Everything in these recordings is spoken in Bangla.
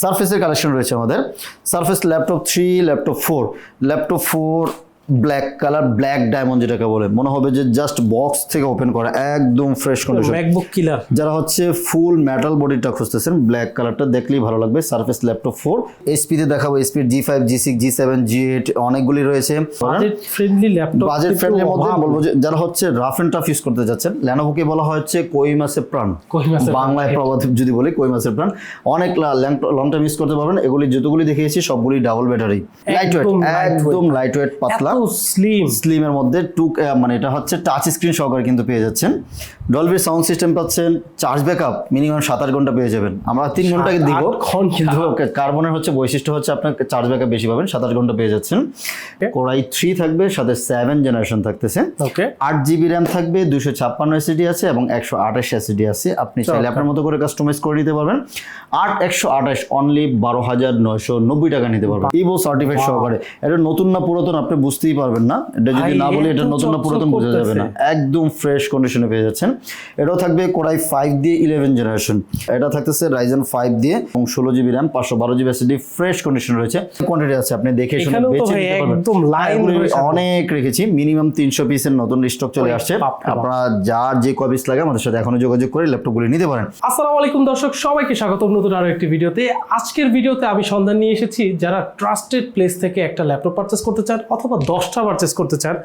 সারফেসের কালেকশন রয়েছে আমাদের। Surface laptop three laptop four laptop four black colour black diamond যেটাকে বলে মনে হবে যে জাস্ট বক্স থেকে ওপেন করা একদম ফ্রেশ কন্ডিশন ম্যাকবুক কিলার যারা হচ্ছে ফুল মেটাল বডিটা খুঁজতেছেন ব্ল্যাক কালারটা দেখলেই ভালো লাগবে সারফেস ল্যাপটপ ফোর এইচপিতে দেখাবো এইচপির G five G six G seven G eight অনেকগুলি রয়েছে। বাজেট ফ্রেন্ডলি ল্যাপটপ বাজেট ফ্রেন্ডলির মধ্যে বলব যে যারা হচ্ছে রাফ এন্ড টাফ ইউজ করতে যাচ্ছেন ল্যানোভোকে বলা হচ্ছে কই মাসের প্রাণ। বাংলায় প্রবাদ যদি বলি কই মাসের প্রাণ। অনেক লং টাইম ইউজ করতে পারবেন এগুলি যতগুলি দেখিয়েছি সবগুলি ডাবল ব্যাটারি লাইট ওয়েট। একদম লাইট ওয়েট পাতলা এত স্লিম স্লিমের মধ্যে টু মানে এটা হচ্ছে টাচ স্ক্রিন সহকারে কিন্তু পেয়ে যাচ্ছেন। ডলবির সাউন্ড সিস্টেম পাচ্ছেন চার্জ ব্যাকআপ মিনিমাম সাত আট ঘণ্টা পেয়ে যাবেন। আমরা তিন ঘণ্টা সাত দিব। কিন্তু কার্বনের হচ্ছে বৈশিষ্ট্য হচ্ছে আপনার চার্জ ব্যাকআপ বেশি পাবেন সাত আট ঘণ্টা পেয়ে যাচ্ছেন। কোরাই থ্রি থাকবে সাথে সেভেন জেনারেশন থাকতেছে। আট জিবি র্যাম থাকবে দুশো ছাপ্পান্ন এসিডি আছে এবং একশো আঠাশ এসিডি আছে। আপনি চাইলে আপনার মতো করে কাস্টমাইজ করে নিতে পারবেন। আট একশো আঠাশ অনলি বারো হাজার নয়শো নব্বই টাকা নিতে পারবেন। ইভো সার্টিফাইড সহকারে। এটা নতুন না পুরাতন আপনি বুঝতেই পারবেন না। এটা যদি না বলি এটা নতুন না পুরাতন বোঝা যাবে না। একদম ফ্রেশ কন্ডিশনে পেয়ে যাচ্ছেন। এটাও থাকবে কোরাই ফাইভ দিয়ে ইলেভেন জেনারেশন এটা থাকতেছে রাইজেন ফাইভ দিয়ে এবং ষোলো জিবি র্যাম পাঁচশো বারো জিবি এসিডি ফ্রেশ কন্ডিশন রয়েছে। কোয়ান্টিটি আছে আপনি দেখে শুনে বেছে নিতে পারবেন। একদম লাইন এগুলি অনেক রেখেছি। মিনিমাম তিনশো পিসের নতুন স্টক চলে আসছে। আপনারা যার যে কয় পিস লাগে আমাদের সাথে এখনও যোগাযোগ করে ল্যাপটপগুলি নিতে পারেন। আসসালামু আলাইকুম দর্শক সবাইকে স্বাগতম নতুন আরও একটি ভিডিওতে। আজকের ভিডিওতে আমি সন্ধান নিয়ে এসেছি যারা ট্রাস্টেড প্লেস থেকে একটা ল্যাপটপ পারচেস করতে চান অথবা দশটা পারচেস করতে চান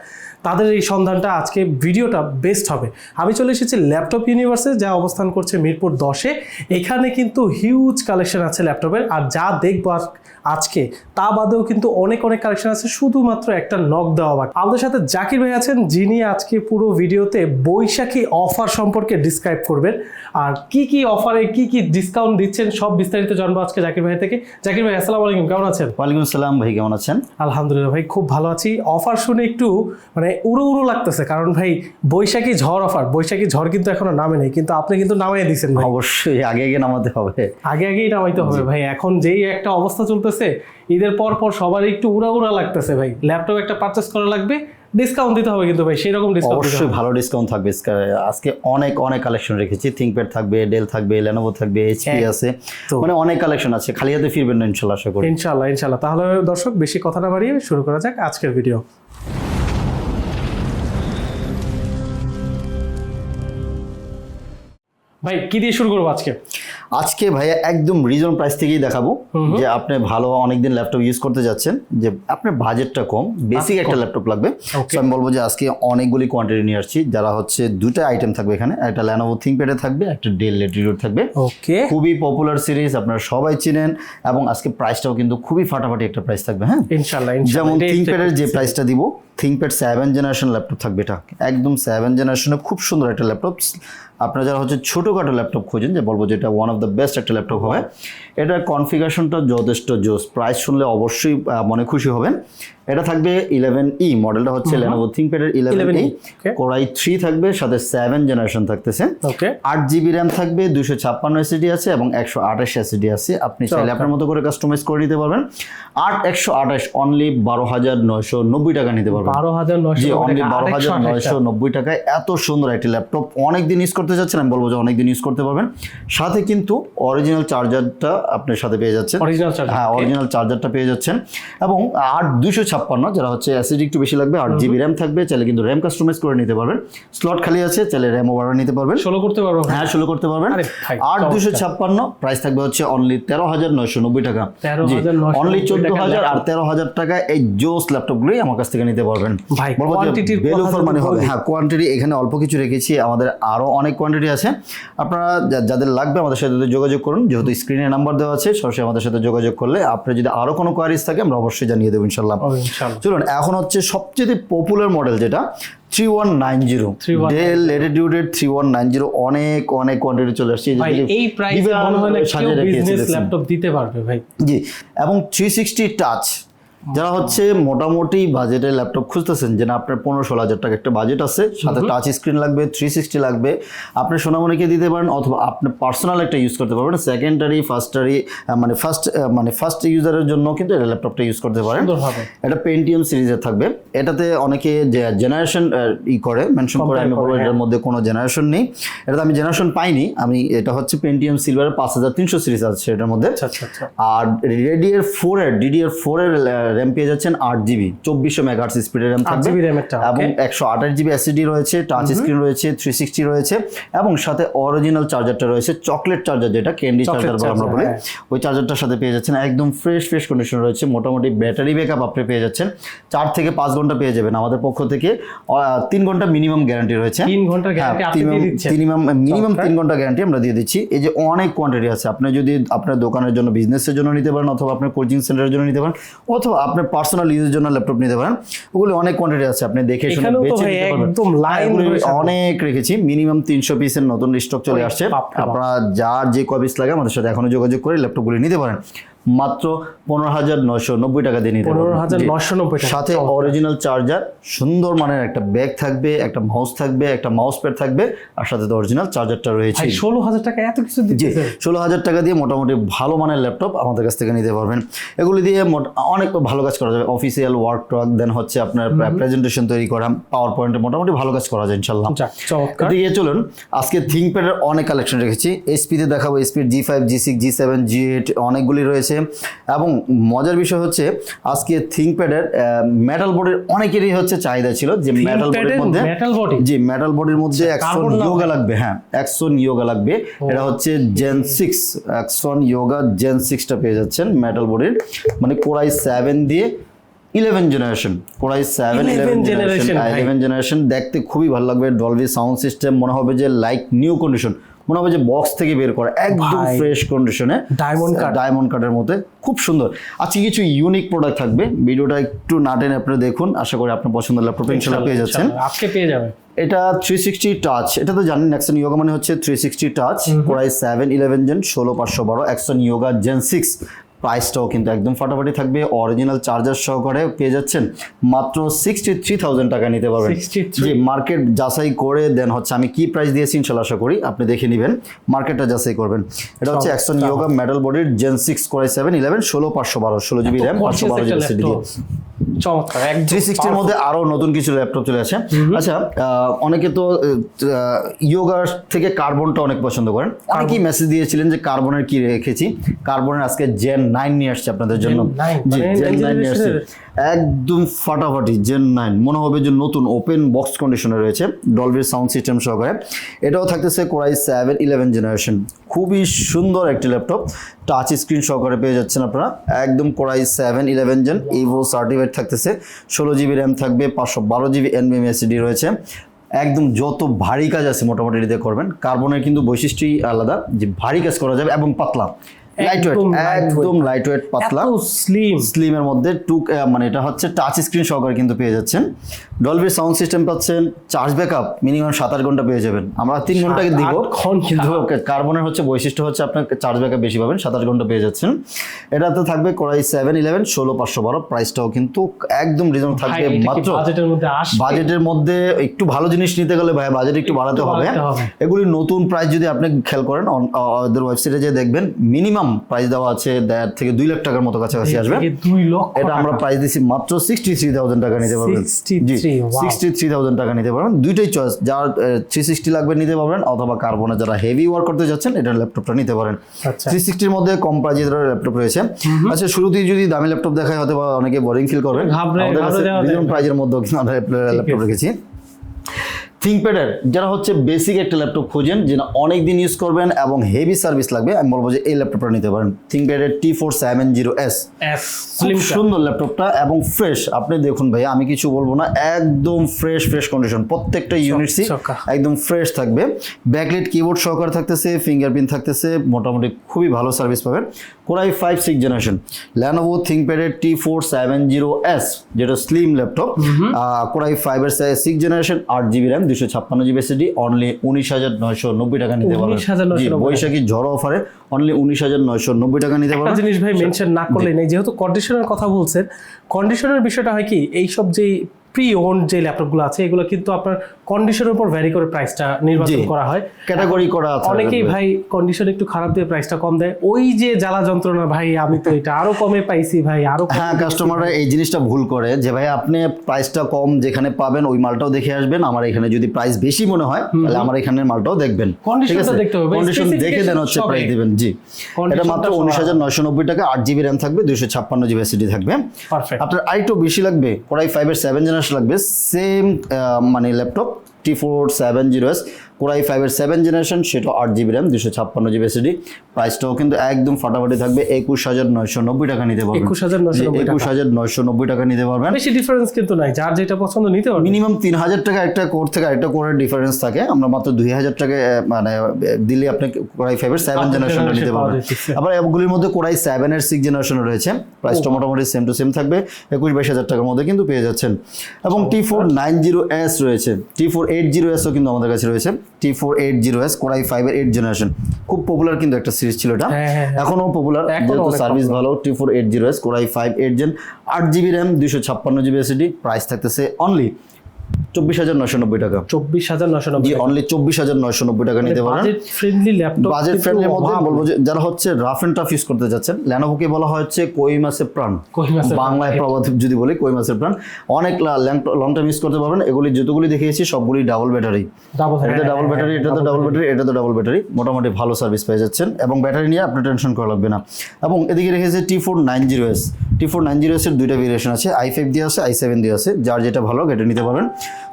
তাদের এই সন্ধানটা আজকে ভিডিওটা বেস্ট হবে। আমি চলে এসেছি ল্যাপটপ ইউনিভার্সে যা অবস্থান করছে মিরপুর দশে। এখানে কিন্তু হিউজ কালেকশন আছে ল্যাপটপের আর যা দেখব আজ- আজকে তা বাদেও কিন্তু অনেক অনেক কালেকশন আছে শুধুমাত্র একটা নক দেওয়া বাকি। আমাদের সাথে জাকির ভাই আছেন যিনি আজকে পুরো ভিডিওতে বৈশাখী অফার সম্পর্কে ডিসক্রাইব করবেন। আর কি কি অফারে কি কি ডিসকাউন্ট দিচ্ছেন সব বিস্তারিত জানব আজকে জাকির ভাই থেকে। জাকির ভাই আসসালামু আলাইকুম কেমন আছেন? ওয়ালাইকুম আসসালাম ভাই কেমন আছেন? আলহামদুলিল্লাহ ভাই খুব ভালো আছি। অফার শুনে একটু মানে উড়ো উড়ো লাগতেছে। কারণ ভাই বৈশাখী ঝড় অফার বৈশাখী ঝড় কিন্তু এখনও নামে নেই। কিন্তু আপনি কিন্তু নামাই দিচ্ছেন অবশ্যই আগে আগে নামাতে হবে। আগে আগেই নামাইতে হবে ভাই। এখন যেই একটা অবস্থা চলতেছে ঈদের পর পর সবার একটু উড়া উড়া লাগতেছে ভাই। ল্যাপটপ একটা পারচেস করা লাগবে ডিসকাউন্ট দিতে হবে কিন্তু ভাই সেই রকম ডিসকাউন্ট অবশ্যই ভালো ডিসকাউন্ট থাকবে। আজকে অনেক অনেক কালেকশন রেখেছি। থিঙ্কপ্যাড থাকবে ডেল থাকবে লেনোভো থাকবে এইচপি আছে। মানে অনেক কালেকশন আছে। খালি হাতে ফিরবেন না ইনশাল্লাহ আশা করি। ইনশাল্লাহ ইনশাল্লাহ। তাহলে দর্শক বেশি কথা না বাড়িয়ে শুরু করা যাক আজকের ভিডিও ভাই কি দিয়ে শুরু করব আজকে? আজকে ভাইয়া একদম রিজন প্রাইস থেকেই দেখাবো যে আপনি ভালো অনেকদিন ল্যাপটপ ইউজ করতে যাচ্ছেন যে আপনার বাজেটটা কম বেসিক একটা ল্যাপটপ লাগবে। আমি বলব যে আজকে অনেকগুলি কোয়ান্টিটি নিয়ে আসছি যারা হচ্ছে দুটা আইটেম থাকবে এখানে একটা ল্যানোভো থিঙ্কপ্যাডে থাকবে একটা ডেল লেটিটিউড থাকবে। ওকে খুবই পপুলার সিরিজ আপনারা সবাই চিনেন এবং আজকে প্রাইসটাও কিন্তু খুবই ফাটাফাটি একটা প্রাইস থাকবে হ্যাঁ? ইনশাল্লাহ যেমন থিঙ্কপ্যাডের যে প্রাইসটা দিব থিঙ্কপ্যাড সেভেন জেনারেশন ল্যাপটপ থাকবে এটা। একদম সেভেন জেনারেশনে খুব সুন্দর একটা ল্যাপটপ আপনারা যারা হচ্ছে ছোটোখাটো ল্যাপটপ খোঁজেন যে বলব যেটা ওয়ান অফ দ্য বেস্ট একটা ল্যাপটপ হবে। এটার কনফিগারেশনটা যথেষ্ট জোস। প্রাইস শুনলে অবশ্যই মনে খুশি হবেন। এটা থাকবে ইলেভেন ই মডেলটা হচ্ছে Lenovo থিঙ্কপ্যাডের eleven E. Core i three থাকবে সাথে সেভেন জেনারেশন থাকতেছে। আট জিবি র্যাম থাকবে দুশো ছাপ্পান্ন এসিডি আছে এবং একশো আঠাশ এসিডি আছে। আপনি চাইলে আপনার মতো করে কাস্টমাইজ করে নিতে পারবেন। আট একশো আঠাশ অনলি বারো হাজার নয়শো নব্বই টাকা নিতে পারবেন। বারো হাজার জি অনলি বারো হাজার নয়শো নব্বই টাকায় এত সুন্দর একটি ল্যাপটপ অনেক দিন ইউজ করতে চাচ্ছেন আমি বলব যে অনেক দিন ইউজ করতে পারবেন। সাথে কিন্তু অরিজিনাল চার্জারটা আপনার সাথে পেয়ে যাচ্ছেন। অরিজিনাল চার্জ হ্যাঁ অরিজিনাল চার্জারটা পেয়ে যাচ্ছেন। এবং আট দুশো ছাপ্পান্ন যারা হচ্ছে অ্যাসিড একটু বেশি লাগবে আট জিবি র্যাম থাকবে চাইলে কিন্তু র্যাম কাস্টমাইজ করে নিতে পারবেন। স্লট খালি আছে চাইলে র্যাম ওভার নিতে পারবেন। ষোলো করতে পারব হ্যাঁ শুরু করতে পারবেন। আট দুশো ছাপ্পান্ন প্রাইস থাকবে হচ্ছে অনলি তেরো হাজার নয়শো নব্বই টাকা। 13,990 অনলি চোদ্দ হাজার আর। তেরো হাজার টাকা এই জোস ল্যাপটপগুলোই আমার কাছ থেকে নিতে পারবেন। for যদি money হবে। হ্যাঁ কোয়ান্টিটি এখানে অল্প কিছু রেখেছি আমাদের আরও অনেক কোয়ান্টিটি আছে। আপনারা যাদের লাগবে আমাদের সাথে যোগাযোগ করুন। যেহেতু স্ক্রিনে নাম্বার দেওয়া আছে সরাসরি আমাদের সাথে যোগাযোগ করলে আপনার যদি আরও কোনো কোয়ারিজ থাকে আমরা অবশ্যই জানিয়ে দেবো ইনশাল্লাহ। চলুন এখন হচ্ছে সবচেয়ে পপুলার মডেল যেটা three one nine zero 3190 Dell three one nine zero অনেক অনেক কোয়ান্টিটি চলে আসছে। এই প্রাইস মনে হয় না ল্যাপটপ দিতে পারবে ভাই। জি এবং থ্রি সিক্সটি টাচ যারা হচ্ছে মোটামুটি বাজেটের ল্যাপটপ খুঁজতেছেন যে না আপনার পনেরো ষোলো হাজার টাকা একটা বাজেট আছে সাথে টাচ স্ক্রিন লাগবে থ্রি সিক্সটি লাগবে। আপনি সোনামণিকে দিতে পারেন অথবা আপনি পার্সোনাল একটা ইউজ করতে পারবেন সেকেন্ডারি ফার্স্টারি মানে ফার্স্ট মানে ফার্স্ট ইউজারের জন্য কিন্তু এটা ল্যাপটপটা ইউজ করতে পারেন। এটা পেন্টিএম সিরিজের থাকবে। এটাতে অনেকে যে জেনারেশন ই করে মেনশন করে আমি বলব এটার মধ্যে কোনো জেনারেশন নেই। এটাতে আমি জেনারেশন পাইনি আমি এটা হচ্ছে পেন্টিএম সিলভারের পাঁচ হাজার তিনশো সিরিজ আছে এটার মধ্যে। আচ্ছা আচ্ছা আচ্ছা। আর রেডিয়ার ফোর এর ডিডিআর ফোর এর র্যাম পেয়ে যাচ্ছেন আট জিবি চব্বিশশো মেগাহার্স স্পিডের র্যাম থাকবে। এবং একশো আঠাশ জিবি এসএসডি রয়েছে টাচ স্ক্রিন রয়েছে থ্রি সিক্সটি রয়েছে এবং সাথে অরিজিনাল চার্জারটা রয়েছে চকলেট চার্জার যেটা ক্যান্ডি চার্জার বলে আমরা বলি। হ্যাঁ। ওই চার্জারটার সাথে পেয়ে যাচ্ছেন একদম ফ্রেশ ফ্রেশ কন্ডিশন রয়েছে মোটামুটি ব্যাটারি ব্যাকআপ আপনি পেয়ে যাচ্ছেন। চার থেকে পাঁচ ঘণ্টা পেয়ে যাবেন আমাদের পক্ষ থেকে তিন ঘণ্টা মিনিমাম গ্যারান্টি রয়েছে। তিন ঘণ্টা হ্যাঁ মিনিমাম মিনিমাম তিন ঘণ্টা গ্যারান্টি আমরা দিয়ে দিচ্ছি। এই যে অনেক কোয়ান্টিটি আছে আপনি যদি আপনার দোকানের জন্য বিজনেসের জন্য নিতে পারেন অথবা আপনার কোচিং সেন্টারের জন্য নিতে পারেন অথবা আপনার পার্সোনাল ইউজের জন্য ল্যাপটপ নিতে পারেন ওগুলো অনেক কোয়ান্টিটি আছে আপনি দেখে শুনে বেছে নিতে পারবেন একদম লাইন। অনেক রেখেছি মিনিমাম তিনশো পিসের নতুন স্টক চলে আসছে। আপনারা যার যে কপিস লাগে আমাদের সাথে এখনও যোগাযোগ করে ল্যাপটপগুলি নিতে পারেন মাত্র পনেরো হাজার নয়শো নব্বই টাকা দিয়ে নিতে পনেরো হাজার। নশো নব্বই সাথে অরিজিনাল চার্জার সুন্দর মানের একটা ব্যাগ থাকবে একটা মাউস থাকবে একটা মাউস প্যাড থাকবে আর সাথে তো অরিজিনাল চার্জারটা রয়েছে। ষোলো হাজার টাকা এত কিছু জি দিচ্ছে ষোলো হাজার টাকা দিয়ে মোটামুটি ভালো মানের ল্যাপটপ আমাদের কাছ থেকে নিতে পারবেন। এগুলি দিয়ে মোট- অনেক ভালো কাজ করা যাবে। অফিসিয়াল ওয়ার্ক টর্ক দেন হচ্ছে আপনার প্রেজেন্টেশন তৈরি করা পাওয়ার পয়েন্টে মোটামুটি ভালো কাজ করা যায় ইনশাল্লাহ। এদিকে চলুন আজকে থিঙ্কপ্যাডের অনেক কালেকশন রেখেছি। এসপিতে দেখাবো এসপির G five G six G seven G eight অনেকগুলি রয়েছে। এবং মজার বিষয় হচ্ছে আজকে থিঙ্কপ্যাডের মেটাল বোর্ডের অনেকেরই হচ্ছে চাহিদা ছিল যে মেটাল বোর্ডের মধ্যে জি মেটাল বডির মধ্যে অ্যাকশন ইয়োগা লাগবে হ্যাঁ অ্যাকশন ইয়োগা লাগবে। এটা হচ্ছে gen six action yoga gen সিক্সটা পেয়ে যাচ্ছেন মেটাল বডির মানে কোরাই সেভেন দিয়ে eleven generation core i seven eleven generation eleven generation দেখতে খুবই ভালো লাগবে। ডলবি সাউন্ড সিস্টেম মনে হবে যে লাইক নিউ কন্ডিশন মনে হবে যে বক্স থেকে বের করা একদম। ফ্রেশ কন্ডিশনে ডায়মন্ড কাট ডায়মন্ড কাটের মধ্যে। খুব সুন্দর। আজকে কিছু ইউনিক প্রোডাক্ট থাকবে। ভিডিওটা একটু না টেনে আপনি দেখুন। আশা করি আপনার পছন্দের ল্যাপটপ ইনশাল্লাহ পেয়ে যাচ্ছেন। আজকে পেয়ে যাবে এটা থ্রি সিক্সটি টাচ এটা তো জানেন অ্যাকশন ইয়োগা মানে হচ্ছে three sixty touch core i seven eleven gen ষোলো পাঁচশো বারো অ্যাকশন ইয়োগা জেন সিক্স প্রাইসটাও কিন্তু একদম ফাটাফাটি থাকবে। অরিজিনাল চার্জার সহকারে পেয়ে যাচ্ছেন মাত্র সিক্সটি থ্রি থাউজেন্ড টাকা নিতে পারবেন। যে মার্কেট যাচাই করে দেন হচ্ছে আমি কি প্রাইস দিয়েছি ইনশাল্লাহ আশা করি আপনি দেখে নেবেন। মার্কেটটা যাচাই করবেন। এটা হচ্ছে অ্যাকশন ইয়োগা মেটাল বডির gen six core i seven eleven ষোলো পাঁচশো বারো ষোলো জিবি র্যাম পাঁচশো বারো জিবি সিডি চমৎকার থ্রি সিক্সটির মধ্যে আরও নতুন কিছু ল্যাপটপ চলে আসে। আচ্ছা আহ, অনেকে তো ইয়োগার থেকে কার্বনটা অনেক পছন্দ করেন। অনেকেই মেসেজ দিয়েছিলেন যে কার্বনের কি রেখেছি? কার্বনের আজকে জেন নাইন নিয়ে আসছে আপনাদের জন্য। জি মানে জেন নাইন নিয়ে আসছে। একদম ফাটাফাটি জেন নাইন মনে হবে যে নতুন ওপেন বক্স কন্ডিশনে রয়েছে ডলবির সাউন্ড সিস্টেম সহকারে। এটাও থাকতেছে কোরাই সেভেন ইলেভেন জেনারেশন খুবই সুন্দর একটি ল্যাপটপ টাচ স্ক্রিন সহকারে পেয়ে যাচ্ছেন আপনারা। একদম core i seven eleven gen Evo certified থাকতেছে। ষোলো জিবি র্যাম থাকবে পাঁচশো বারো জিবি এনবিএম এসিডি রয়েছে। একদম যত ভারী কাজ আছে মোটামুটি এটিতে করবেন। কার্বনের কিন্তু বৈশিষ্ট্যই আলাদা যে ভারী কাজ করা যাবে এবং পাতলা। একদম lightweight। একদম লাইট ওয়েট পাতলা স্লিম স্লিমের মধ্যে টু মানে এটা হচ্ছে টাচ স্ক্রিন সহকারে কিন্তু পেয়ে যাচ্ছেন। ডলবির সাউন্ড সিস্টেম পাচ্ছেন চার্জ ব্যাকআপ মিনিমাম সাত আট ঘণ্টা পেয়ে যাবেন। আমরা তিন ঘন্টাকে দিব। কিন্তু কার্বনের হচ্ছে বৈশিষ্ট্য হচ্ছে আপনার চার্জ ব্যাকআপ বেশি পাবেন সাত আট ঘণ্টা পেয়ে যাচ্ছেন। এটাতে থাকবে কোরাই সেভেন ইলেভেন ষোলো পাঁচশো বারো প্রাইসটাও কিন্তু একদম রিজন থাকবে। মাত্র বাজেটের মধ্যে একটু ভালো জিনিস নিতে গেলে ভাই বাজেট একটু বাড়াতে হবে। এগুলি নতুন প্রাইস যদি আপনি খেয়াল করেন ওদের ওয়েবসাইটে যে দেখবেন মিনিমাম প্রাইস দেওয়া আছে দেড় থেকে দুই লাখ টাকার মতো কাছাকাছি আসবে। এটা আমরা প্রাইস দিচ্ছি মাত্র সিক্সটি থ্রি থাউজেন্ড টাকা নিতে পারবেন। 63, wow. সিক্সটি থ্রি থাউজেন্ড টাকা নিতে পারবেন। দুইটাই চয়েস যার থ্রি সিক্সটি লাগবে নিতে পারবেন অথবা কার্বনে যারা হেভি ওয়ার্ক করতে যাচ্ছেন এটা ল্যাপটপটা নিতে পারেন। আচ্ছা। থ্রি সিক্সটির মধ্যে কম প্রাইজের ল্যাপটপ রয়েছে। আচ্ছা শুরুতেই যদি দামি ল্যাপটপ দেখায় হয়তো বা অনেকে বোরিং ফিল করবেন। আমাদের কাছে। প্রাইজের মধ্যেও কিন্তু আমরা ল্যাপটপ রেখেছি। থিঙ্কপ্যাডের যারা হচ্ছে বেসিক একটা ল্যাপটপ খোঁজেন যেটা অনেক দিন ইউজ করবেন এবং হেভি সার্ভিস লাগবে আমি বলব যে এই ল্যাপটপটা নিতে পারেন। থিঙ্কপ্যাডের T four seven zero S সুন্দর ল্যাপটপটা এবং ফ্রেশ আপনি দেখুন ভাই আমি কিছু বলব না একদম ফ্রেশ ফ্রেশ কন্ডিশন প্রত্যেকটা ইউনিটসই। একদম ফ্রেশ থাকবে। ব্যাকলিট কিবোর্ড সহকারে থাকতেছে ফিঙ্গারপ্রিন্ট থাকতেছে মোটামুটি খুবই ভালো সার্ভিস পাবেন। Core i five six generation Lenovo থিঙ্কপ্যাডের T four seven zero S যেটা স্লিম ল্যাপটপ কোরাই ফাইভের সিক্স জেনারেশন আট জিবি র্যাম দুশো ছাপ্পান্ন জিবি এসএসডি অনলি উনিশ হাজার নয়শো নব্বই টাকা নিতে পারবেন। 19,990 জি, বৈশাখী ঝড় অফারে অনলি উনিশ হাজার নয়শো নব্বই টাকা নিতে পারবেন। জিনিস ভাই মেনশন না করলে নেই। যেহেতু কন্ডিশনের কথা বলছেন কন্ডিশনের বিষয়টা হয় কি এইসব যে প্রি ওন যে ল্যাপটপগুলো আছে এগুলো কিন্তু আপনার কন্ডিশনের উপর ভ্যারি করে প্রাইসটা নির্বাচন করা হয়। ক্যাটাগরি করা আছে অনেকেই ভাই কন্ডিশন একটু খারাপ দিয়ে প্রাইসটা কম দেয়। ওই যে জ্বালা যন্ত্রণা ভাই আমি তো এটা আরও কমে পাইছি ভাই আরও হ্যাঁ কাস্টমাররা এই জিনিসটা ভুল করে যে ভাই আপনি প্রাইসটা কম যেখানে পাবেন ওই মালটাও দেখে আসবেন। আমার এখানে যদি প্রাইস বেশি মনে হয় তাহলে আমার এখানের মালটাও দেখবেন। Conditionটা দেখতে হবে, কন্ডিশন দেখে দেন হচ্ছে প্রাইস দিবেন জি। এটা মাত্র সব উনিশ হাজার নয়শো নব্বই টাকা আট জিবি র্যাম থাকবে দুইশো ছাপ্পান্ন জিবি এসিডি থাকবে। পারফেক্ট আপনার আরেকটু বেশি লাগবে কোরাই ফাইভের সেভেন জেনারেশন লাগবে। সেম মানে laptop T four seven zero S core i ফাইভের সেভেন জেনারেশন সেটা আট জিবি র্যাম দুশো ছাপ্পান্ন জিবি এসিডি প্রাইসটাও কিন্তু একদম ফাটাফাটি থাকবে একুশ হাজার নয়শো নব্বই টাকা নিতে পারবেন। 21,990 টাকা। একুশ হাজার নয়শো নব্বই টাকা নিতে পারবেন। বেশি ডিফারেন্স কিন্তু নাই যার যেটা পছন্দ নিতে পারবে। মিনিমাম তিন হাজার টাকা একটা কোর থেকে আরেকটা কোরের ডিফারেন্স থাকে। আমরা মাত্র দুই হাজার টাকা মানে দিলে আপনি কোরাই ফাইভের সেভেন জেনারেশনটা নিতে পারবেন। আবার অ্যাপগুলির মধ্যে কোরাই সেভেন এর সিক্স জেনারেশন রয়েছে। প্রাইসটা মোটামুটি সেম টু সেম থাকবে। একুশ বাইশ হাজার টাকার মধ্যে কিন্তু পেয়ে যাচ্ছেন। এবং T four nine zero S রয়েছে। টি ফোর এইট জিরো এসও কিন্তু আমাদের কাছে রয়েছে। T four eight zero S core i ফাইভের এইট জেনারেশন খুব পপুলার কিন্তু একটা সিরিজ ছিল এটা। হ্যাঁ, হ্যাঁ, হ্যাঁ। এখনও পপুলার যেহেতু সার্ভিস ভালো T four eight zero S core i five eight gen আট জিবি র্যাম দুশো ছাপ্পান্ন জিবি এসিডি প্রাইস থাকতেছে অনলি চব্বিশ হাজার নশো নব্বই টাকা। চব্বিশ হাজার নশো নব্বই অনলি চব্বিশ হাজার নয়শো নব্বই টাকা নিতে পারেন। বাজেট ফ্রেন্ডলি ল্যাপটপ বাজেট ফ্রেন্ডলির মধ্যে বলব যে যারা হচ্ছে রাফ এন্ড টাফ ইউজ করতে যাচ্ছেন ল্যানোভোকে বলা হচ্ছে কই মাসের প্রাণ। বাংলায় প্রবাদ যদি বলি কই মাসের প্রাণ। অনেক লং টাইম ইউজ করতে পারবেন। এগুলি যতগুলি দেখিয়েছি সবগুলি ডাবল ব্যাটারি এটা ডাবল ব্যাটারি এটা তো ডাবল ব্যাটারি এটা তো ডাবল ব্যাটারি মোটামুটি ভালো সার্ভিস পেয়ে যাচ্ছেন। এবং ব্যাটারি নিয়ে আপনার টেনশন করা লাগবে না। এবং এদিকে রেখেছে T four nine zero S T four nine zero এসের দুইটা ভেরিয়েশন আছে। আই ফাইভ দিয়ে আছে আই সেভেন দিয়ে আছে। যার যেটা ভালো এটা নিতে পারবেন।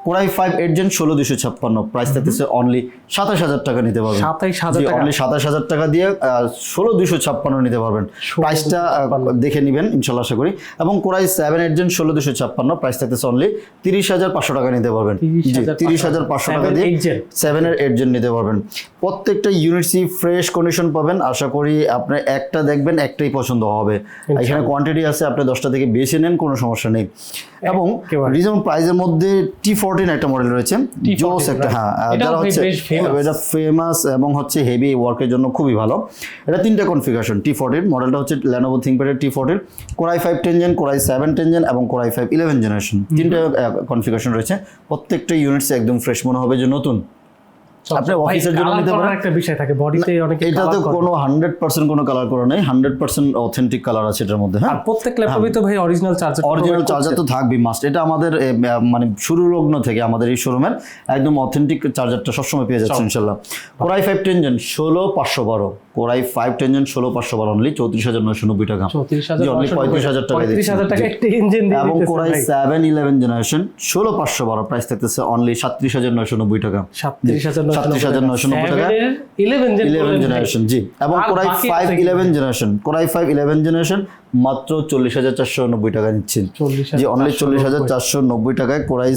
কোরাই ফাইভ এইট জেন ষোলো দুশো ছাপ্পান্ন। প্রাইস থাকতেছে অনলি সাতাশ হাজার টাকা নিতে পারবেন। সাতাইশ হাজার অনলি সাতাশ হাজার টাকা দিয়ে ষোলো দুশো ছাপ্পান্ন নিতে পারবেন। প্রাইসটা দেখে নেবেন ইনশাল্লাহ আশা করি। এবং কোরাই সেভেন এইট জেন ষোলো দুশো ছাপ্পান্ন প্রাইস থাকতেছে অনলি তিরিশ হাজার পাঁচশো টাকা নিতে পারবেন। তিরিশ হাজার পাঁচশো। টাকা দিয়ে সেভেনের এইট জেন নিতে পারবেন। প্রত্যেকটা ইউনিটসি ফ্রেশ কন্ডিশন পাবেন। আশা করি আপনি একটা দেখবেন একটাই পছন্দ হবে। এখানে কোয়ান্টিটি আছে আপনি দশটা থেকে বেছে নেন কোনো সমস্যা নেই। এবং একেবারে। রিজনেবল প্রাইসের মধ্যে টি ফোরটিন একটা মডেল রয়েছে। জোস একটা হ্যাঁ যারা হচ্ছে এটা ফেমাস এবং হচ্ছে হেভি ওয়ার্কের জন্য খুবই ভালো। এটা তিনটা কনফিগারেশন টি ফোরটিন মডেলটা হচ্ছে Lenovo থিঙ্কপ্যাডের T fourteen core i five ten gen core i seven ten gen এবং core i five eleven generation তিনটা কনফিগারেশন রয়েছে। প্রত্যেকটা ইউনিটস একদম ফ্রেশ মনে হবে যে নতুন। আপনি অফিসের জন্য নিতে পারেন। একটা বিষয় থাকে বডিতে অনেকে এটাতে colour কোনো হান্ড্রেড পার্সেন্ট কোনো কালার করা নেই হান্ড্রেড পার্সেন্ট অথেন্টিক কালার আছে এটার মধ্যে হ্যাঁ? প্রত্যেক ল্যাপটপে তো ভাই অরিজিনাল চার্জার অরিজিনাল চার্জার তো থাকবে মাস্ট এটা আমাদের মানে শুরু লগ্ন থেকে আমাদের এই শোরুমের একদম অথেন্টিক চার্জারটা সবসময় পেয়ে যাচ্ছে ইনশাল্লাহ। কোরাই ফাইভ টেনজন ষোলো পাঁচশো বারো। কোরাই ফাইভ টেনজন ষোলো পাঁচশো বার অনলি চৌত্রিশ হাজার নয়শো নব্বই টাকা। চৌত্রিশ হাজার জি, only 35,000 পঁয়ত্রিশ হাজার টাকা এবং কোরাই। সেভেন ইলেভেন জেনারেশন ষোলো পাঁচশো বারো প্রাইস থাকতেছে অনলি সাতত্রিশ হাজার নয়শো নব্বই টাকা। সাতত্রিশ হাজার নয়শো নব্বই টাকা। Eleven eleven generation G. এবং core i five? Eleven generation core i five eleven generation মাত্র চল্লিশ হাজার চারশো নব্বই টাকা নিচ্ছেন। চল্লিশ জি অনলি চল্লিশ হাজার চারশো নব্বই টাকায় core i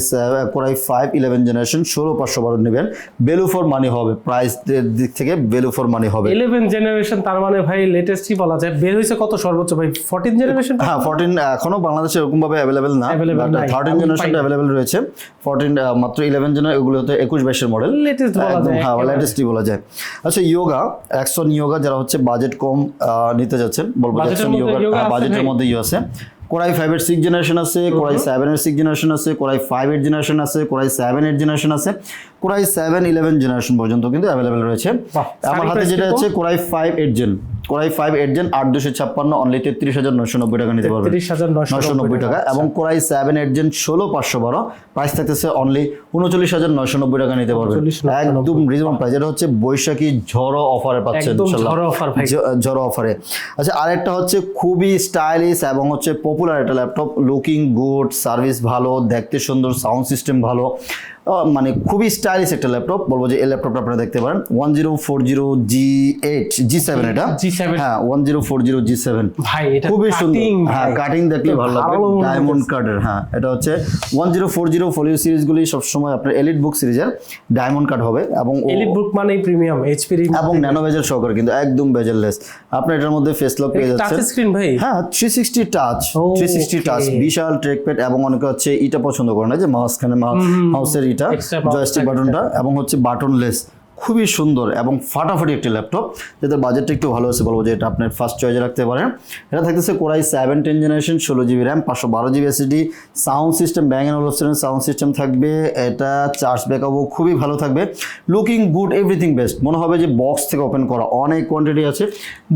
core i five eleven generation ষোলো পাঁচশো বারো নেবেন। ভ্যালু ফর মানি হবে প্রাইস দিক থেকে ভ্যালু ফর মানি হবে। ইলেভেন জেনারেশন তার মানে ভাই লেটেস্টই বলা যায়? বের হয়েছে কত সর্বোচ্চ ভাই? ফোরটিন জেনারেশন হ্যাঁ ফোরটিন এখনও বাংলাদেশে এরকম ভাবে অ্যাভেলেবেল না থার্টিন আমি জেনারেশনটা অ্যাভেলেবেল রয়েছে। ফোরটিন মাত্র ইলেভেন জেনার এগুলো হচ্ছে একুশ বাইশের মডেল লেটেস্ট বলা যায় হ্যাঁ লেটেস্টই বলা যায়। আচ্ছা ইয়োগা অ্যাকশন ইয়োগা যারা হচ্ছে বাজেট কম আহ, নিতে যাচ্ছেন বলব অ্যাকশন ইয়োগা বাজেটের মধ্যেই মধ্যে আছে কোরাই ফাইভের সিক্স জেনারেশন আছে কোরাই সেভেনের সিক্স জেনারেশন আছে core i five eight generation আছে core i seven eight generation আছে core i seven eleven generation পর্যন্ত কিন্তু অ্যাভেলেবেল রয়েছে। আমার হাতে যেটা আছে core i five eight gen core i five eight gen আট দুশো ছাপ্পান্ন অনলি তেত্রিশ হাজার নয়শো নব্বই টাকা নিতে পারবেন তিরিশ হাজার নয়শো নব্বই টাকা এবং কোরাই সেভেন এইট জেন ষোলো পাঁচশো বারো প্রাইস থাকতেছে অনলি উনচল্লিশ হাজার নয়শো নব্বই টাকা নিতে পারবে। একদম রিজনেবল প্রাইস এটা হচ্ছে বৈশাখী ঝড়ো অফারে পাচ্ছেন ঝড়ো। ঝ- ঝড়ো অফারে। আচ্ছা আরেকটা হচ্ছে খুবই স্টাইলিশ এবং হচ্ছে পপুলার একটা ল্যাপটপ লুকিং গুড সার্ভিস ভালো দেখতে সুন্দর সাউন্ড সিস্টেম ভালো। মানে খুবই স্টাইলিশ একটা ল্যাপটপ বলব যে এই ল্যাপটপটা আপনারা দেখতে পারেন। One zero four zero G eight G seven এটা? G7 হ্যাঁ one zero four zero G seven ভাই এটা খুবই সুন্দর। হ্যাঁ কাটিং দেখলে ভালো লাগবে ডায়মন্ড কার্ডের হ্যাঁ এটা হচ্ছে one zero four zero Folio সিরিজগুলি সবসময় আপনার এলিট বুক সিরিজের ডায়মন্ড কার্ড হবে এবং এলিট বুক মানে প্রিমিয়াম এইচপি এবং ন্যানো বেজেল সহকারে কিন্তু একদম বেজেললেস আপনি এটার মধ্যে ফেস লক পেয়ে টাচ স্ক্রিন ভাই? হ্যাঁ three sixty touch Oh, three sixty touch okay. বিশাল ট্রেকপ্যাড এবং অনেকে হচ্ছে এটা পছন্দ করে না যে মাঝখানে মাউসের ইটা জয়স্টিক বাটনটা এবং হচ্ছে বাটনলেস খুবই সুন্দর এবং ফাটাফাটি একটি ল্যাপটপ। যাদের বাজেটটা একটু ভালো আছে বলব যে এটা আপনার ফার্স্ট চয়েসে রাখতে পারেন। এটা থাকতেছে core i seven ten generation ষোলো জিবি র্যাম পাঁচশো বারো GB SSD sound system Bang and Olufsen sound system থাকবে। এটা চার্জ ব্যাকআপও খুবই ভালো থাকবে। লুকিং গুড এভরিথিং বেস্ট মনে হবে যে বক্স থেকে ওপেন করা অনেক কোয়ান্টিটি আছে।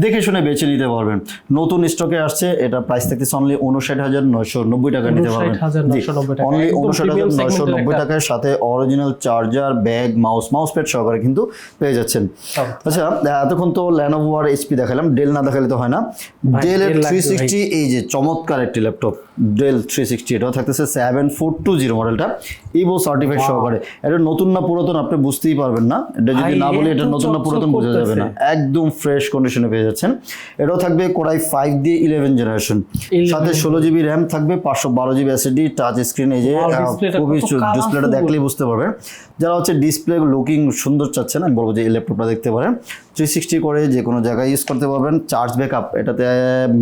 দেখে শুনে বেছে নিতে পারবেন। নতুন স্টকে আসছে এটা প্রাইস থাকতেছে অনলি উনষাট হাজার নয়শো নব্বই টাকা নিতে পারবেন। অনলি উনষাট হাজার নয়শো নব্বই টাকার সাথে original charger bag mouse mouse pad সহকারে কিন্তু পেয়ে যাচ্ছেন। আচ্ছা এতক্ষণ তো ল্যানোভো আর এইচপি দেখালাম ডেল না দেখালে তো হয় না। ডেল এর থ্রি সিক্সটি এই যে চমৎকার একটি ল্যাপটপ ডেল থ্রি সিক্সটি এটাও থাকতেছে সেভেন ফোর টু জিরো মডেলটা ইভো সার্টিফাইড সহকারে। এটা নতুন না পুরাতন আপনি বুঝতেই পারবেন না। এটা যদি না বলি এটা নতুন না পুরাতন বোঝা যাবে না। একদম ফ্রেশ কন্ডিশনে পেয়ে যাচ্ছেন। এটাও থাকবে কোরাই ফাইভ দিয়ে ইলেভেন জেনারেশন সাথে ষোলো জিবি র্যাম থাকবে পাঁচশো বারো জিবি এসএসডি টাচ স্ক্রিন এই যে খুবই ডিসপ্লেটা দেখলেই বুঝতে পারবেন যারা হচ্ছে ডিসপ্লে লুকিং সুন্দর চাচ্ছেন আমি বলব যে এই ল্যাপটপটা দেখতে পারেন। থ্রি সিক্সটি করে যে কোনো জায়গায় ইউজ করতে পারবেন। চার্জ ব্যাকআপ এটাতে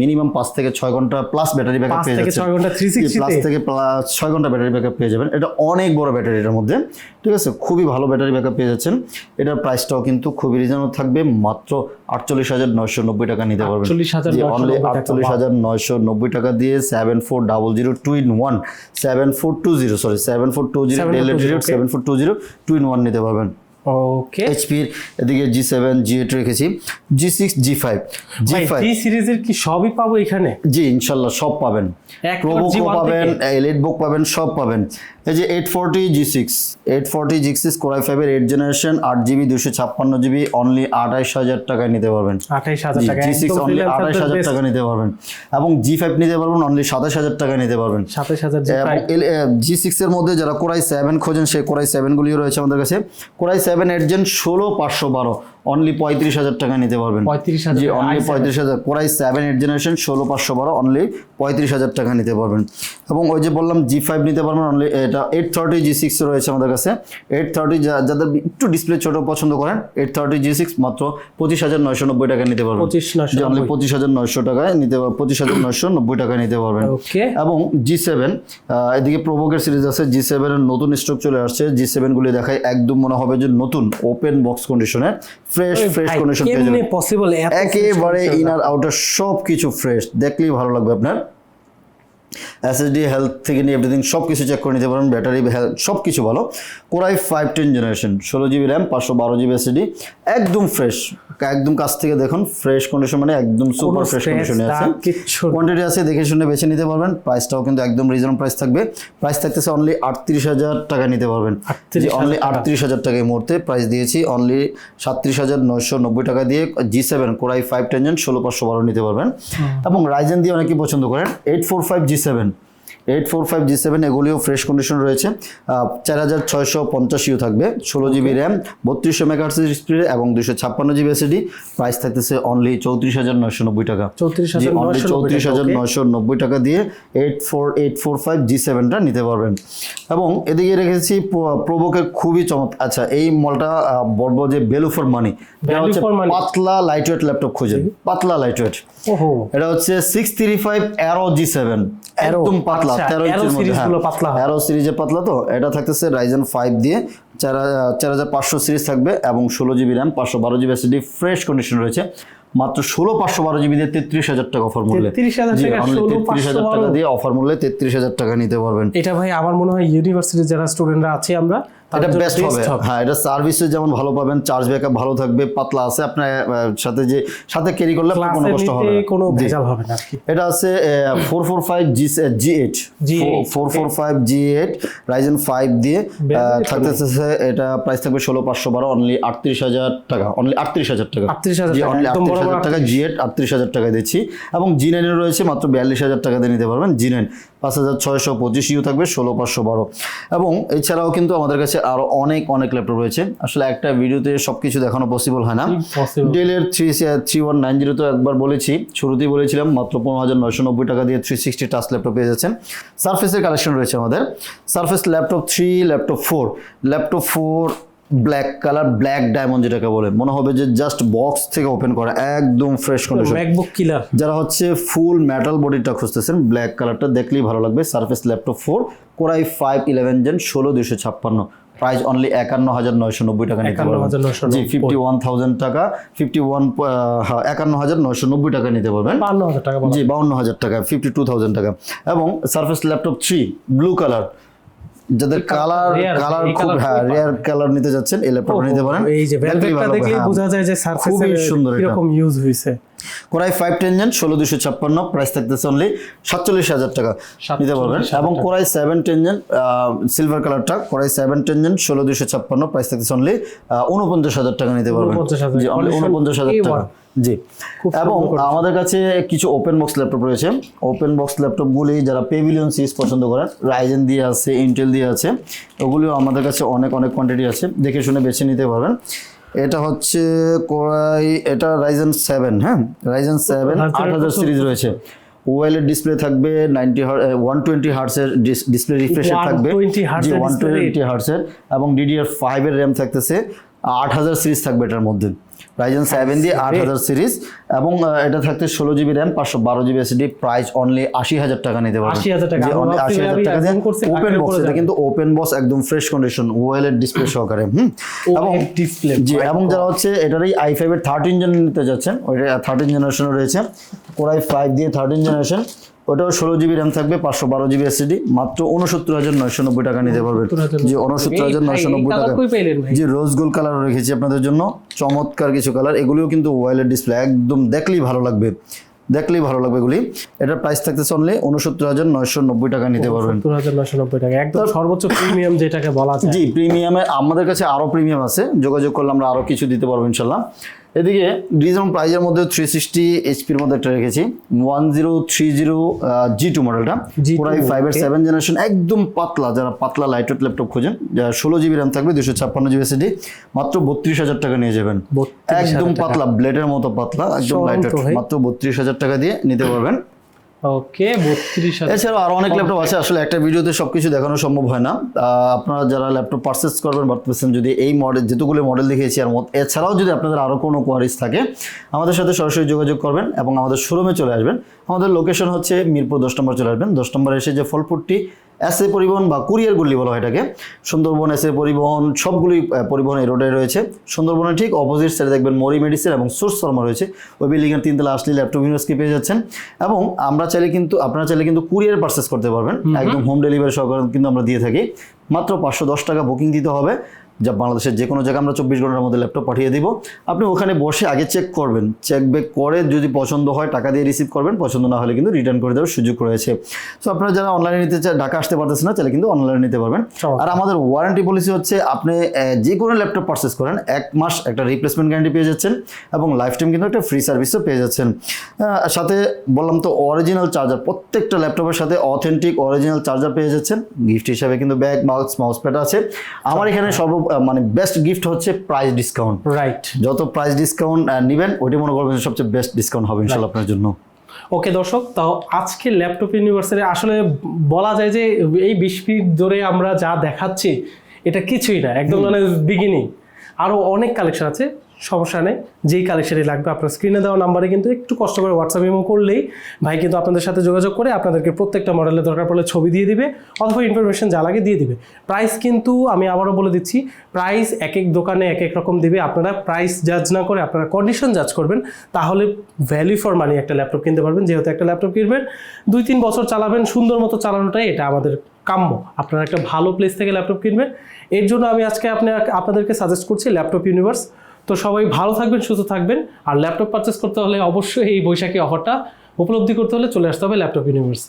মিনিমাম পাঁচ থেকে ছয় ঘণ্টা প্লাস ব্যাটারি ব্যাকআপ পেয়ে যাচ্ছেন। ছয় ঘণ্টা 360 প্লাস থেকে প্লাস ছয় ঘণ্টা ব্যাটারি ব্যাকআপ পেয়ে যাবেন। এটা অনেক বড় ব্যাটারি এটার মধ্যে। ঠিক আছে? খুবই ভালো ব্যাটারি ব্যাকআপ পেয়ে যাচ্ছেন। এটার প্রাইসটাও কিন্তু খুবই রিজনেবল থাকবে। মাত্র আটচল্লিশ হাজার নয়শো নব্বই টাকা নিতে পারবেন। 48,990 অনলি আটচল্লিশ হাজার নয়শো নব্বই টাকা দিয়ে seven four double zero two in one seven four two zero sorry seven four two zero seven four two zero two in one নিতে পারবেন। ওকে এইচপির এদিকে জি সেভেন জি এইট রেখেছি। G six G five G five G সিরিজের কি সবই পাবো এখানে? জি ইনশাল্লাহ সব পাবেন। এক প্রোবুকও পাবেন? এলিট বুক পাবেন সব পাবেন। এই যে eight forty G six eight forty G six core i ফাইভের এইট জেনারেশন আট জিবি দুশো ছাপ্পান্ন জিবি অনলি আঠাইশ হাজার টাকায় নিতে পারবেন। আঠাইশ হাজার টাকা জি সিক্স অনলি আঠাইশ হাজার টাকা নিতে পারবেন। এবং জি ফাইভ নিতে পারবেন অনলি সাতাশ হাজার টাকা নিতে পারবেন। সাতাইশ হাজার জি ফাইভ জি সিক্স এর মধ্যে যারা কোরাই সেভেন খোঁজেন সেই কোরাই সেভেন গুলিও রয়েছে আমাদের কাছে। কোরাই সেভেন এর জেন ষোলো পাঁচশো বারো। অনলি পঁয়ত্রিশ হাজার টাকা নিতে পারবেন। 35,000 জি টাকা, অনলি পঁয়ত্রিশ হাজার। কোরাই সেভেন এইট জেনারেশন ষোলো পাঁচশো বারো অনলি পঁয়ত্রিশ হাজার টাকা নিতে পারবেন। এবং ওই যে বললাম জি ফাইভ নিতে পারবেন অনলি এটা এইট থার্টি জি সিক্স রয়েছে আমাদের কাছে। এইট থার্টি যাদের একটু ডিসপ্লে ছোট পছন্দ করেন এইট থার্টি জি সিক্স মাত্র পঁচিশ হাজার নয়শো নব্বই টাকা নিতে পারবেন। জি অনলি পঁচিশ হাজার নয়শো টাকায় নিতে পঁচিশ হাজার নয়শো নব্বই টাকায় নিতে পারবেন। এবং জি সেভেন এদিকে প্রোভোকের সিরিজ আছে। জি সেভেনের নতুন স্টক চলে আসছে। জি সেভেনগুলি দেখায় একদম মনে হবে যে নতুন ওপেন বক্স কন্ডিশনে ফ্রেশ ফ্রেশ কন্ডিশন পেয়ে যাবেন। পসিবল একেবারে ইনার আউটার সব কিছু ফ্রেশ দেখলেই ভালো লাগবে আপনার। এসএসডি হেলথ থেকে নিয়ে এভরিথিং সব কিছু চেক করে নিতে পারেন ব্যাটারি হেলথ সব কিছু ভালো core i five ten generation ষোলো জিবি র্যাম পাঁচশো বারো জিবি এসএসডি একদম ফ্রেশ একদম কাছ থেকে দেখুন ফ্রেশ কন্ডিশন মানে একদম সুপার ফ্রেশ কন্ডিশনে আছে। কোয়ান্টিটি আছে দেখে শুনে বেছে নিতে পারবেন। প্রাইসটাও কিন্তু একদম রিজনেবল প্রাইস থাকবে। প্রাইস থাকতেছে অনলি আটত্রিশ হাজার টাকা নিতে পারবেন। 38,000 অনলি আটত্রিশ হাজার টাকা এই মুহূর্তে প্রাইস দিয়েছি অনলি সাতত্রিশ হাজার নয়শো নব্বই টাকা দিয়ে G seven core i five ten gen ষোলো পাঁচশো বারো নিতে পারবেন। এবং রাইজেন দিয়ে অনেকেই পছন্দ করেন eight four five G seven eight four five G seven এগুলিও ফ্রেশ কন্ডিশন রয়েছে। চার হাজার ছয়শো পঞ্চাশ ইউ থাকবে। ষোলো জিবি র্যাম বত্রিশশো মেগাহার্স ডিসপ্লে এবং দুশো ছাপ্পান্ন জিবি এসএডি প্রাইস থাকতেছে অনলি চৌত্রিশ হাজার নয়শো নব্বই টাকা। অনলি চৌত্রিশ হাজার নয়শো নব্বই টাকা দিয়ে eight four eight four five G সেভেনটা নিতে পারবেন। এবং এদিকে রেখেছি প্রোবোকের খুবই চমৎ আচ্ছা এই মলটা বলব যে ভ্যালু ফর মানি এটা হচ্ছে। পাতলা লাইট ওয়েট ল্যাপটপ খুঁজেন পাতলা লাইট ওয়েট এটা হচ্ছে six three five aero G seven একদম পাতলা। আচ্ছা, তেরো Arrow ইঞ্চির মধ্যে series হ্যাঁ। পাতলা হয়। অ্যারো সিরিজে পাতলা তো? এটা থাকতেছে রাইজেন দিয়ে। সিরিজ থাকবে এবং ষোলো জিবি র্যাম পাঁচশো বারো জিবি এসএসডি ফ্রেশ কন্ডিশন রয়েছে। মাত্র ষোলো পাঁচশো বারো জিবি দিয়ে তেত্রিশ হাজার টাকা অফার মূল্যে। 33,000 জি টাকা, অনলি 16 তেত্রিশ হাজার টাকা দিয়ে অফার মূল্যে তেত্রিশ হাজার টাকা নিতে পারবেন। এটা ভাই আমার মনে হয় ইউনিভার্সিটির যারা স্টুডেন্টরা আছে আমরা এটা বেস্ট হবে। হ্যাঁ এটা সার্ভিসে যেমন ভালো পাবেন চার্জ ব্যাকআপ ভালো থাকবে পাতলা আছে আপনার সাথে যে সাথে ক্যারি করলে আপনার কোনো কষ্ট হবে কোনো ভেজাল হবে না এটা আছে four four five G G eight G8, four four five G eight Ryzen five দিয়ে থাকতেছে এটা প্রাইস থাকবে ষোলো পাঁচশো বারো অনলি আটত্রিশ হাজার টাকা অনলি আটত্রিশ হাজার টাকা। 38,000 জি টাকা, অনলি একদম আটত্রিশ বরাবর হাজার টাকা জি এইট আটত্রিশ হাজার টাকা দিচ্ছি। এবং জি রয়েছে মাত্র বিয়াল্লিশ হাজার টাকা দিয়ে নিতে পারবেন জি পাঁচ হাজার ছয়শো পঁচিশ ইউ থাকবে ষোলো পাঁচশো বারো। এবং এছাড়াও কিন্তু আমাদের কাছে আরও অনেক অনেক ল্যাপটপ রয়েছে। আসলে একটা ভিডিওতে সব কিছু দেখানো পসিবল হয় না। ডেলের three three one nine zero তো একবার বলেছি শুরুতেই বলেছিলাম মাত্র পনেরো হাজার নয়শো নব্বই টাকা দিয়ে থ্রি সিক্সটি টাচ ল্যাপটপ পেয়ে যাচ্ছেন। সার্ফেসের কালেকশন রয়েছে আমাদের। Surface laptop three laptop four laptop four black colour black diamond যেটাকে বলে মনে হবে যে জাস্ট বক্স থেকে ওপেন করা একদম ফ্রেশ কন্ডিশন ম্যাকবুক কিলার যারা হচ্ছে ফুল মেটাল বডিটা খুঁজতেছেন ব্ল্যাক কালারটা দেখলেই ভালো লাগবে। Surface laptop four Core i five eleven gen ষোলো দুশো ছাপ্পান্ন। প্রাইস অনলি একান্ন হাজার নয়শো নব্বই টাকা নিতে পারবেন। 51,990 জি ফিফটি ওয়ান থাউজেন্ড টাকা ফিফটি ওয়ান একান্ন হাজার নয়শো নব্বই টাকা নিতে পারবেন। বান্ন হাজার টাকা জি বাউন্ন হাজার টাকা ফিফটি টু থাউজেন্ড টাকা। এবং Surface laptop three blue colour যাদের কালার কালার খুব হ্যাঁ রেয়ার কালার নিতে যাচ্ছেন এই ল্যাপটপটা নিতে পারেন। এই যে ভেলভেটটা দেখলেই হ্যাঁ। বোঝা যায় যে সারফেসের খুবই সুন্দর এরকম ইউজ হয়েছে। কোরাই ফাইভ টেন জেন ষোলো দুশো ছাপ্পান্ন প্রাইস থাকতেছে অনলি সাতচল্লিশ হাজার টাকা। নিতে পারবেন। এবং Core i seven ten gen silver কালারটা Core i seven ten gen ষোলো দুশো ছাপ্পান্ন প্রাইস থাকতেছে অনলি উনপঞ্চাশ হাজার টাকা নিতে পারবেন। 49,000 জি অনলি উনপঞ্চাশ হাজার টাকা। জি। এবং আমাদের কাছে কিছু ওপেন বক্স ল্যাপটপ রয়েছে। ওপেন বক্স ল্যাপটপগুলি যারা পেভিলিয়ন সিরিজ পছন্দ করেন রাইজেন দিয়ে আছে ইন্টেল দিয়ে আছে ওগুলিও আমাদের কাছে অনেক অনেক কোয়ান্টিটি আছে। দেখে শুনে বেছে নিতে পারবেন। এটা হচ্ছে কোরাই এটা রাইজেন সেভেন হ্যাঁ? রাইজেন সেভেন আট হাজার? সিরিজ রয়েছে। ওয়েলের ডিসপ্লে থাকবে নাইনটি ওয়ান টোয়েন্টি হার্সের ডিসপ্লে রিফ্রেশ থাকবে। 120 hertz জি এর ওয়ান টোয়েন্টি হার্সের এবং ডিডিআর ফাইভের র্যাম থাকতেছে আট হাজার সিরিজ থাকবে এটার মধ্যে। রাইজেন সেভেন দিয়ে আট হাজার সিরিজ এবং এটা থাকতে ষোলো জিবি র্যাম পাঁচশো বারো জিবি এসডি প্রাইস অনলি আশি হাজার টাকা নিতে পারবেন। 80,000 টাকা। জি, আমরা only ভাবছি আশি হাজার টাকা দিয়ে ওপেন বক্স এটা কিন্তু ওপেন বক্স একদম ফ্রেশ কন্ডিশন ওয়েলের ডিসপ্লে সহকারে হুম? এবং ডিসপ্লে জি এবং যারা হচ্ছে এটারই আই ফাইভের থার্টিন জেন নিতে যাচ্ছেন ওইটা থার্টিন জেনারেশনও রয়েছে কোরাই ফাইভ দিয়ে থার্টিন জেনারেশন ওটাও ষোলো জিবি র্যাম থাকবে পাঁচশো বারো জিবি এসডি মাত্র উনসত্তর হাজার নয়শো নব্বই টাকা নিতে পারবেন 69,990 জি উনসত্তর হাজার নয়শো নব্বই টাকা। জি রোজ গোল্ড কালার রেখেছি আপনাদের জন্য। চমৎকার কিছু কালার। এগুলিও কিন্তু ওয়াইলের ডিসপ্লে একদম দেখলেই ভালো লাগবে। দেখলেই ভালো লাগবে এগুলি। এটার প্রাইস থাকতেছে অনলি উনসত্তর হাজার নয়শো নব্বই টাকা নিতে পারবেন। টাকা। একদম সর্বোচ্চ প্রিমিয়াম যেটাকে বলা যায়। জি প্রিমিয়ামে আমাদের কাছে আরও প্রিমিয়াম আছে। যোগাযোগ করলে আমরা আরও কিছু দিতে পারব ইনশাল্লাহ। এদিকে রিজন প্রাইজের মধ্যে থ্রি সিক্সটি এইচপির মধ্যে একটা রেখেছি। One zero three zero G two. মডেলটা G2, পুরাই ফাইভের. সেভেন জেনারেশন একদম পাতলা যারা পাতলা লাইটওয়েট ল্যাপটপ খোঁজেন ষোলো জিবি র্যাম থাকবে দুশো ছাপ্পান্ন জিবি এসএসডি মাত্র বত্রিশ হাজার টাকা নিয়ে যাবেন। একদম পাতলা ব্লেডের মতো পাতলা একদম লাইট মাত্র বত্রিশ হাজার টাকা দিয়ে নিতে পারবেন। ওকে বত্রিশ এছাড়াও আরও অনেক ল্যাপটপ আছে আসলে একটা ভিডিওতে সবকিছু দেখানো সম্ভব হয় না। আপনারা যারা ল্যাপটপ পারচেস করবেন ভাবতেছেন যদি এই মডেল যেতগুলো মডেল দেখিয়েছি আর মত- এছাড়াও যদি আপনাদের আরও কোনো কোয়ারিজ থাকে আমাদের সাথে সরাসরি যোগাযোগ করবেন এবং আমাদের শোরুমে চলে আসবেন। আমাদের লোকেশন হচ্ছে মিরপুর দশ নম্বর চলে আসবেন। দশ নম্বর এসে যে ফলপুরটি এস এ পরিবহন বা কুরিয়ার গুলি বলা হয় এটাকে। সুন্দরবন এস এ পরিবহন সবগুলি পরিবহন এই রোডে রয়েছে। সুন্দরবনের ঠিক অপোজিট সাইডে দেখবেন মরি মেডিসিন এবং সোর্স শর্মা রয়েছে। ওই বিল্ডিংয়ের তিনতলা আসলে ল্যাপটপ ইউনিভার্সিটি পেয়ে যাচ্ছেন। এবং আমরা চাইলে কিন্তু আপনারা চাইলে কিন্তু কুরিয়ার পার্সেস করতে পারবেন। একদম হোম ডেলিভারি সহকারে কিন্তু আমরা দিয়ে থাকি। মাত্র পাঁচশো দশ টাকা বুকিং দিতে হবে যা বাংলাদেশের যে কোনো জায়গায় আমরা চব্বিশ ঘণ্টার মধ্যে ল্যাপটপ পাঠিয়ে দিব। আপনি ওখানে বসে আগে চেক করবেন। চেক ব্যাক করে যদি পছন্দ হয় টাকা দিয়ে রিসিভ করবেন পছন্দ না হলে কিন্তু রিটার্ন করে দেওয়ার সুযোগ রয়েছে। সো আপনারা যারা অনলাইনে নিতে চান ঢাকা আসতে পারতেছেন না তাহলে কিন্তু অনলাইনে নিতে পারবেন। আর আমাদের ওয়ারেন্টি পলিসি হচ্ছে আপনি যে কোনো ল্যাপটপ পারচেস করেন এক মাস একটা রিপ্লেসমেন্ট গ্যারান্টি পেয়ে যাচ্ছেন এবং লাইফ টাইম কিন্তু একটা ফ্রি সার্ভিসও পেয়ে যাচ্ছেন। সাথে বললাম তো অরিজিনাল চার্জার প্রত্যেকটা ল্যাপটপের সাথে অথেন্টিক অরিজিনাল চার্জার পেয়ে যাচ্ছেন। গিফট হিসাবে কিন্তু ব্যাগ মাউস মাউস প্যাড আছে। আমার এখানে সর্ব মানে বেস্ট গিফট হচ্ছে প্রাইস ডিসকাউন্ট রাইট যত প্রাইস ডিসকাউন্ট নেবেন ওইটি মনে করবেন সবচেয়ে বেস্ট ডিসকাউন্ট হবে ইনশাল্লাহ আপনার জন্য। ওকে দর্শক তাও আজকে ল্যাপটপ ইউনিভার্সিটি আসলে বলা যায় যে এই বিশ মিনিট ধরে আমরা যা দেখাচ্ছি এটা কিছুই না একদম মানে বিগিনিং আরও অনেক কালেকশন আছে। সমস্যা নেই। যেই কালেকশনই লাগবে আপনার স্ক্রিনে দেওয়া নাম্বারে কিন্তু একটু কষ্ট করে হোয়াটসঅ্যাপ ইমো করলেই ভাই কিন্তু আপনাদের সাথে যোগাযোগ করে আপনাদেরকে প্রত্যেকটা মডেলের দরকার পড়লে ছবি দিয়ে দিবে অথবা ইনফরমেশন যা লাগে দিয়ে দিবে। প্রাইস কিন্তু আমি আবারও বলে দিচ্ছি প্রাইস এক এক দোকানে এক এক রকম দিবে। আপনারা প্রাইস জাজ না করে আপনারা কন্ডিশন জাজ করবেন, তাহলে ভ্যালু ফর মানি একটা ল্যাপটপ কিনতে পারবেন। যেহেতু একটা ল্যাপটপ কিনবেন, দুই তিন বছর চালাবেন, সুন্দর মতো চালানোটাই এটা আমাদের কাম্য। আপনারা একটা ভালো প্লেস থেকে ল্যাপটপ কিনবেন। এর জন্য আমি আজকে আপনি, আপনাদেরকে সাজেস্ট করছি ল্যাপটপ ইউনিভার্স তো সবাই ভালো থাকবেন, সুস্থ থাকবেন। আর ল্যাপটপ পারচেস করতে হলে অবশ্যই এই বৈশাখী অফারটা উপলব্ধি করতে হলে চলে আসতে হবে ল্যাপটপ ইউনিভার্স